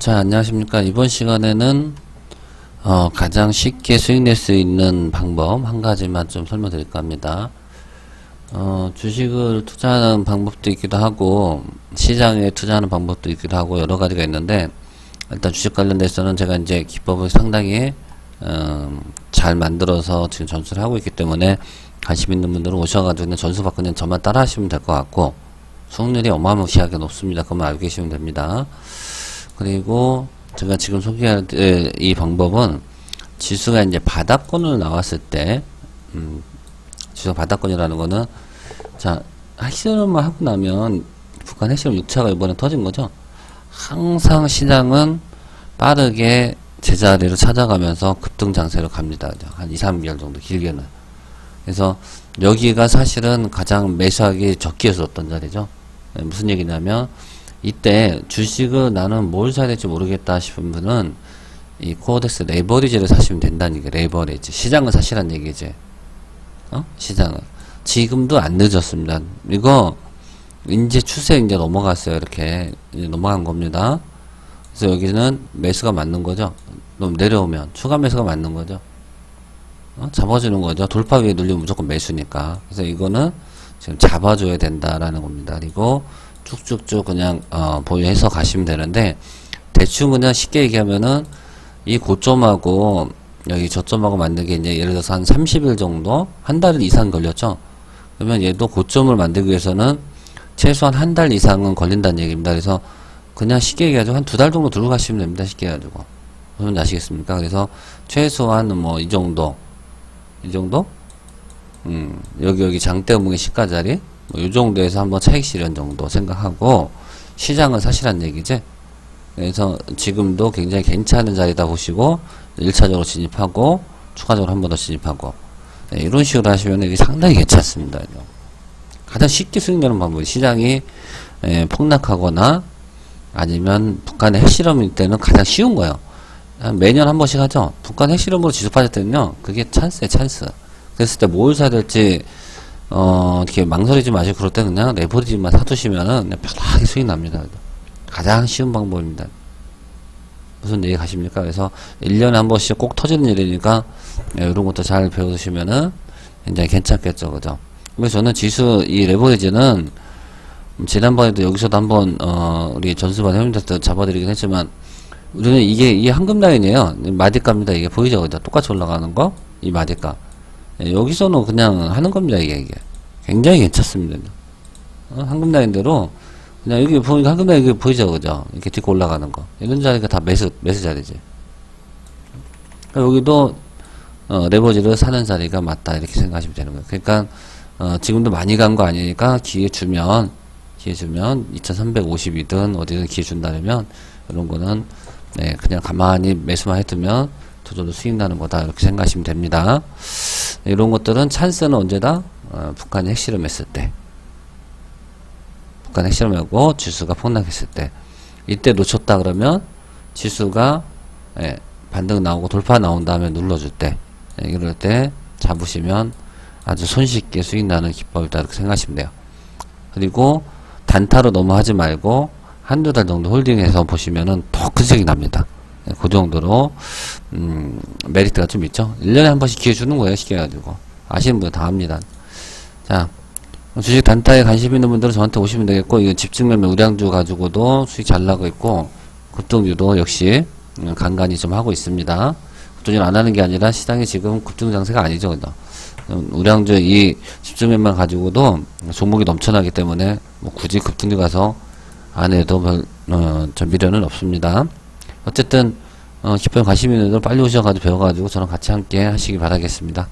자, 안녕하십니까. 이번 시간에는 어, 가장 쉽게 수익 낼 수 있는 방법 한 가지만 좀 설명드릴까 합니다. 어, 주식을 투자하는 방법도 있기도 하고 시장에 투자하는 방법도 있기도 하고 여러 가지가 있는데 일단 주식 관련돼서는 제가 이제 기법을 상당히 음, 잘 만들어서 지금 전수를 하고 있기 때문에 관심 있는 분들은 오셔가지고 전수 받고 그냥 저만 따라 하시면 될 것 같고 수익률이 어마무시하게 높습니다. 그것만 알고 계시면 됩니다. 그리고 제가 지금 소개할 에, 이 방법은 지수가 이제 바닥권으로 나왔을 때, 음, 지수 바닥권이라는 거는 자 핵실험만 하고 나면 북한 핵실험 6차가 이번에 터진 거죠. 항상 시장은 빠르게 제자리로 찾아가면서 급등 장세로 갑니다. 한 2, 3개월 정도 길게는. 그래서 여기가 사실은 가장 매수하기 적기였었던 자리죠. 예, 무슨 얘기냐면 이때 주식을 나는 뭘 사야 될지 모르겠다 싶은 분은 이 코어덱스 레버리지를 사시면 된다는 얘기 레버리지. 시장을 사시란 얘기지 어? 시장을 지금도 안 늦었습니다. 이거 이제 추세 이제 넘어갔어요. 이렇게 이제 넘어간 겁니다. 그래서 여기는 매수가 맞는 거죠? 너무 내려오면 추가 매수가 맞는 거죠? 어? 잡아주는 거죠? 돌파 위에 눌리면 무조건 매수니까. 그래서 이거는 지금 잡아줘야 된다라는 겁니다. 그리고 쭉쭉쭉 그냥 어, 보유해서 가시면 되는데 대충 그냥 쉽게 얘기하면은 이 고점하고 여기 저점하고 만든 게 이제 예를 들어서 한 30일 정도 한 달 이상 걸렸죠. 그러면 얘도 고점을 만들기 위해서는 최소한 한 달 이상은 걸린다는 얘기입니다. 그래서 그냥 쉽게 얘기하죠. 한두 달 정도 들고 가시면 됩니다. 쉽게 해가지고. 무슨 아시겠습니까? 그래서 최소한 뭐 이 정도 이 정도 음 여기 여기 장대음의 시가 자리 뭐요 정도에서 한번 차익 실현 정도 생각하고 시장을 사시란 얘기지. 그래서 지금도 굉장히 괜찮은 자리다 보시고 1차적으로 진입하고 추가적으로 한 번 더 진입하고 네, 이런 식으로 하시면 이게 상당히 괜찮습니다. 가장 쉽게 수익내는 방법이 시장이 에, 폭락하거나 아니면 북한의 핵실험일 때는 가장 쉬운 거예요. 한 매년 한 번씩 하죠. 북한 핵실험으로 빠졌더니요. 그게 찬스예요, 찬스. 그랬을 때 뭘 사야 될지 어, 이렇게 망설이지 마시고 그럴 때 그냥 레버리지만 사두시면은 편하게 수익 납니다. 가장 쉬운 방법입니다. 무슨 얘기 가십니까? 그래서 1년에 한 번씩 꼭 터지는 일이니까 예, 이런 것도 잘 배우시면은 굉장히 괜찮겠죠. 그죠? 그래서 저는 지수 이 레버리지는 음, 지난번에도 여기서도 한번 어, 우리 전수반 회원님한테 잡아드리긴 했지만 우리는 이게 이 황금 라인이에요. 마디값입니다. 이게 보이죠? 그죠? 똑같이 올라가는 거? 이 마디값. 예, 여기서는 그냥 하는 겁니다. 이게 이게 굉장히 괜찮습니다. 어, 황금 라인대로 그냥 여기 보니까 황금 라인 이게 보이죠, 그죠? 이렇게 딛고 올라가는 거 이런 자리가 다 매수 매수 자리지. 그러니까 여기도 어, 레버지를 사는 자리가 맞다 이렇게 생각하시면 되는 거예요. 그러니까 어, 지금도 많이 간 거 아니니까 기회 주면 기회 주면 2,350이든 어디든 기회 준다면 이런 거는 네, 그냥 가만히 매수만 해두면 저절로 수익 나는 거다 이렇게 생각하시면 됩니다. 네, 이런 것들은 찬스는 언제다? 어, 북한이 핵실험했을 때. 북한 핵실험하고 지수가 폭락했을 때. 이때 놓쳤다 그러면 지수가 예, 반등 나오고 돌파 나온 다음에 눌러줄 때 예, 이럴 때 잡으시면 아주 손쉽게 수익 나는 기법이다 이렇게 생각하시면 돼요. 그리고 단타로 너무 하지 말고 한두 달 정도 홀딩해서 보시면은 더 큰 수익이 납니다. 예, 그 정도로 음, 메리트가 좀 있죠. 1년에 한 번씩 기회 주는 거예요. 쉽게 해가지고 아시는 분다 합니다. 자 주식 단타에 관심 있는 분들은 저한테 오시면 되겠고 이거 집중매매 우량주 가지고도 수익 잘 나고 있고 급등주도 역시 음, 간간히 좀 하고 있습니다. 급등주는 안 하는 게 아니라 시장이 지금 급등 장세가 아니죠. 그죠? 음, 우량주 이 집중매만 가지고도 종목이 넘쳐나기 때문에 뭐 굳이 급등주 가서 안 해도 별, 어, 저 미련은 없습니다. 어쨌든 어, 기쁨 관심 있는 분들 빨리 오셔가지고 배워가지고 저랑 같이 함께 하시기 바라겠습니다.